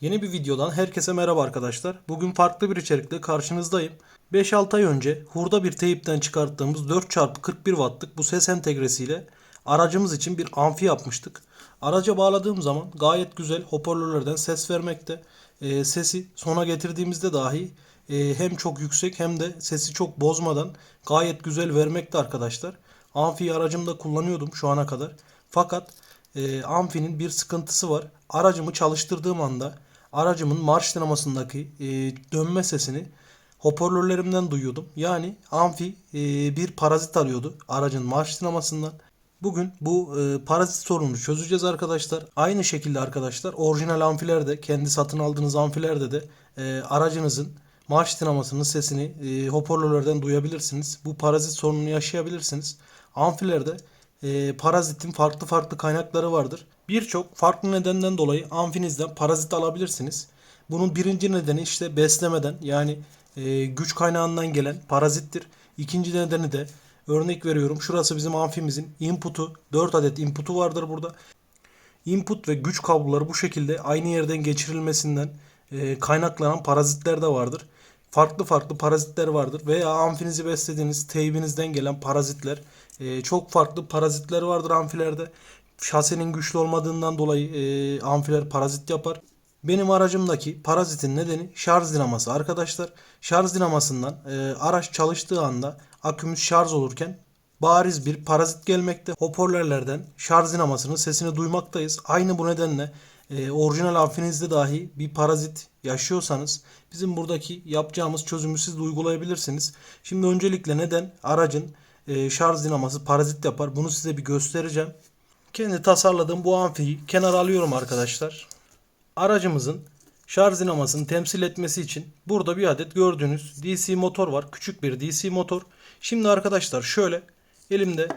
Yeni bir videodan herkese merhaba arkadaşlar. Bugün farklı bir içerikle karşınızdayım. 5-6 ay önce hurda bir teyipten çıkarttığımız 4x41 wattlık bu ses entegresiyle aracımız için bir amfi yapmıştık. Araca bağladığım zaman gayet güzel hoparlörlerden ses vermekte. Ee, sesi sona getirdiğimizde dahi e, hem çok yüksek hem de sesi çok bozmadan gayet güzel vermekte arkadaşlar. Amfiyi aracımda kullanıyordum şu ana kadar. Fakat e, amfinin bir sıkıntısı var. Aracımı çalıştırdığım anda aracımın marş dinamasındaki e, dönme sesini hoparlörlerimden duyuyordum. Yani amfi e, bir parazit arıyordu aracın marş dinamasından. Bugün bu e, parazit sorununu çözeceğiz arkadaşlar. Aynı şekilde arkadaşlar orijinal amfilerde kendi satın aldığınız amfilerde de e, aracınızın marş dinamasının sesini e, hoparlörlerden duyabilirsiniz. Bu parazit sorununu yaşayabilirsiniz. Amfilerde e, parazitin farklı farklı kaynakları vardır. Birçok farklı nedenden dolayı amfinizden parazit alabilirsiniz. Bunun birinci nedeni işte beslemeden yani e, güç kaynağından gelen parazittir. İkinci nedeni de örnek veriyorum şurası bizim amfimizin input'u 4 adet input'u vardır burada. Input ve güç kabloları bu şekilde aynı yerden geçirilmesinden e, kaynaklanan parazitler de vardır. Farklı farklı parazitler vardır veya amfinizi beslediğiniz teybinizden gelen parazitler. e, çok farklı parazitler vardır amfilerde. Şasenin güçlü olmadığından dolayı e, amfiler parazit yapar. Benim aracımdaki parazitin nedeni şarj dinaması arkadaşlar. Şarj dinamasından e, araç çalıştığı anda akümüz şarj olurken bariz bir parazit gelmekte. Hoparlörlerden şarj dinamasının sesini duymaktayız. Aynı bu nedenle e, orijinal amfinizde dahi bir parazit yaşıyorsanız bizim buradaki yapacağımız çözümü siz de uygulayabilirsiniz. Şimdi öncelikle neden aracın e, şarj dinaması parazit yapar bunu size bir göstereceğim. Kendi tasarladığım bu amfiyi kenara alıyorum arkadaşlar. Aracımızın şarj dinamasını temsil etmesi için burada bir adet gördüğünüz DC motor var. Küçük bir DC motor. Şimdi arkadaşlar şöyle elimde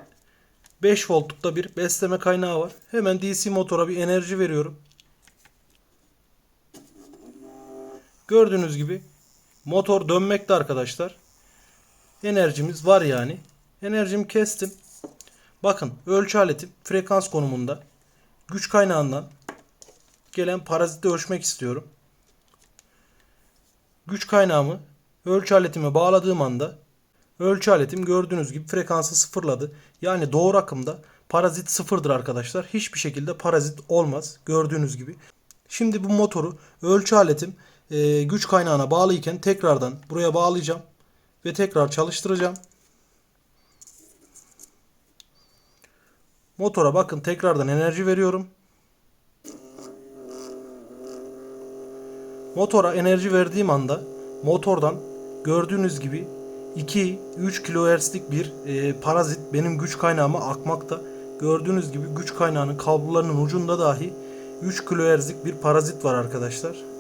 5 voltlukta bir besleme kaynağı var. Hemen DC motora bir enerji veriyorum. Gördüğünüz gibi motor dönmekte arkadaşlar. Enerjimiz var yani. Enerjimi kestim. Bakın ölçü aletim frekans konumunda. Güç kaynağından gelen parazitle ölçmek istiyorum. Güç kaynağımı ölçü aletime bağladığım anda ölçü aletim gördüğünüz gibi frekansı sıfırladı. Yani doğru akımda parazit sıfırdır arkadaşlar. Hiçbir şekilde parazit olmaz gördüğünüz gibi. Şimdi bu motoru ölçü aletim e, güç kaynağına bağlıyken tekrardan buraya bağlayacağım ve tekrar çalıştıracağım. Motora bakın tekrardan enerji veriyorum. Motora enerji verdiğim anda motordan gördüğünüz gibi 2-3 kHz'lik bir e, parazit benim güç kaynağıma akmakta. Gördüğünüz gibi güç kaynağının kablolarının ucunda dahi 3 kHz'lik bir parazit var arkadaşlar.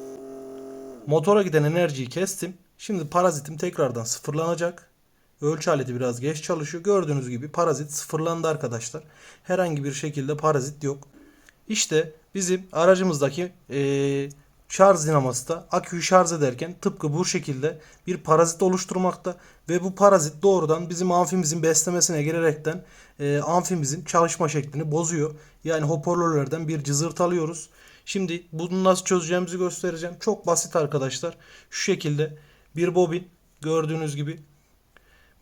Motora giden enerjiyi kestim. Şimdi parazitim tekrardan sıfırlanacak. Ölçü aleti biraz geç çalışıyor. Gördüğünüz gibi parazit sıfırlandı arkadaşlar. Herhangi bir şekilde parazit yok. İşte bizim aracımızdaki eee şarj dinaması da aküyü şarj ederken tıpkı bu şekilde bir parazit oluşturmakta ve bu parazit doğrudan bizim amfimizin beslemesine girerekten e, amfimizin çalışma şeklini bozuyor. Yani hoparlörlerden bir cızırt alıyoruz. Şimdi bunu nasıl çözeceğimizi göstereceğim. Çok basit arkadaşlar. Şu şekilde bir bobin gördüğünüz gibi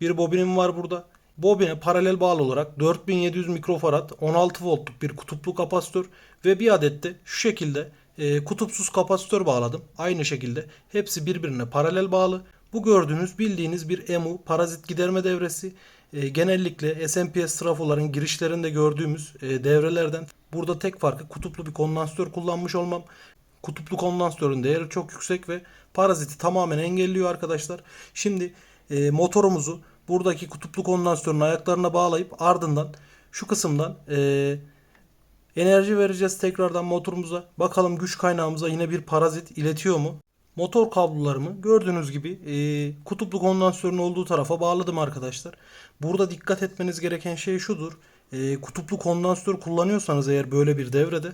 bir bobinim var burada. Bobine paralel bağlı olarak 4700 mikrofarad 16 voltluk bir kutuplu kapasitör ve bir adet de şu şekilde e, kutupsuz kapasitör bağladım. Aynı şekilde hepsi birbirine paralel bağlı. Bu gördüğünüz bildiğiniz bir EMU parazit giderme devresi. E, genellikle SMPS trafoların girişlerinde gördüğümüz e, devrelerden. Burada tek farkı kutuplu bir kondansatör kullanmış olmam. Kutuplu kondansatörün değeri çok yüksek ve paraziti tamamen engelliyor arkadaşlar. Şimdi e, motorumuzu buradaki kutuplu kondansatörün ayaklarına bağlayıp ardından şu kısımdan e, enerji vereceğiz tekrardan motorumuza. Bakalım güç kaynağımıza yine bir parazit iletiyor mu? Motor kablolarımı gördüğünüz gibi e, kutuplu kondansatörün olduğu tarafa bağladım arkadaşlar. Burada dikkat etmeniz gereken şey şudur. E, kutuplu kondansatör kullanıyorsanız eğer böyle bir devrede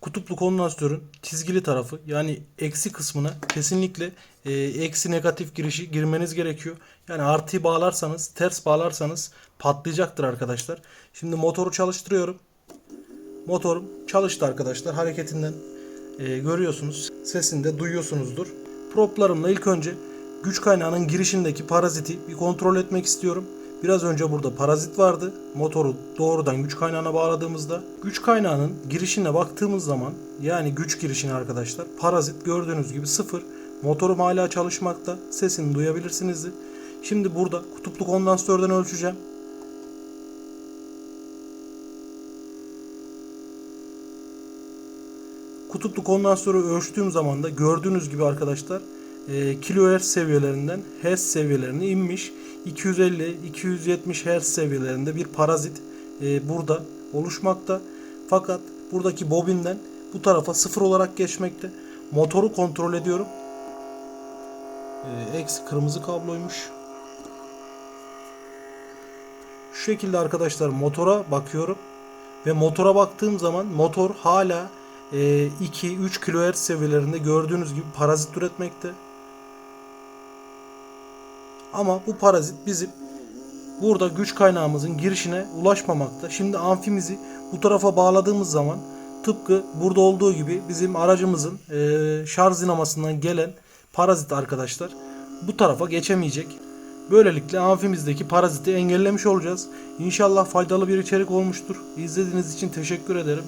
kutuplu kondansatörün çizgili tarafı yani eksi kısmına kesinlikle e, eksi negatif girişi girmeniz gerekiyor. Yani artıyı bağlarsanız ters bağlarsanız patlayacaktır arkadaşlar. Şimdi motoru çalıştırıyorum. Motorum çalıştı arkadaşlar hareketinden e, görüyorsunuz. Sesini de duyuyorsunuzdur. Proplarımla ilk önce güç kaynağının girişindeki paraziti bir kontrol etmek istiyorum. Biraz önce burada parazit vardı. Motoru doğrudan güç kaynağına bağladığımızda güç kaynağının girişine baktığımız zaman yani güç girişine arkadaşlar parazit gördüğünüz gibi sıfır. Motorum hala çalışmakta. Sesini duyabilirsiniz. Şimdi burada kutuplu kondansatörden ölçeceğim. Kutuplu kondansatörü ölçtüğüm zaman da gördüğünüz gibi arkadaşlar kilohertz seviyelerinden hertz seviyelerine inmiş. 250-270 hertz seviyelerinde bir parazit e, burada oluşmakta. Fakat buradaki bobinden bu tarafa sıfır olarak geçmekte. Motoru kontrol ediyorum. E, eksi kırmızı kabloymuş. Şu şekilde arkadaşlar motora bakıyorum. Ve motora baktığım zaman motor hala e, 2-3 kHz seviyelerinde gördüğünüz gibi parazit üretmekte. Ama bu parazit bizim burada güç kaynağımızın girişine ulaşmamakta. Şimdi amfimizi bu tarafa bağladığımız zaman tıpkı burada olduğu gibi bizim aracımızın e, şarj dinamasından gelen parazit arkadaşlar bu tarafa geçemeyecek. Böylelikle amfimizdeki paraziti engellemiş olacağız. İnşallah faydalı bir içerik olmuştur. İzlediğiniz için teşekkür ederim.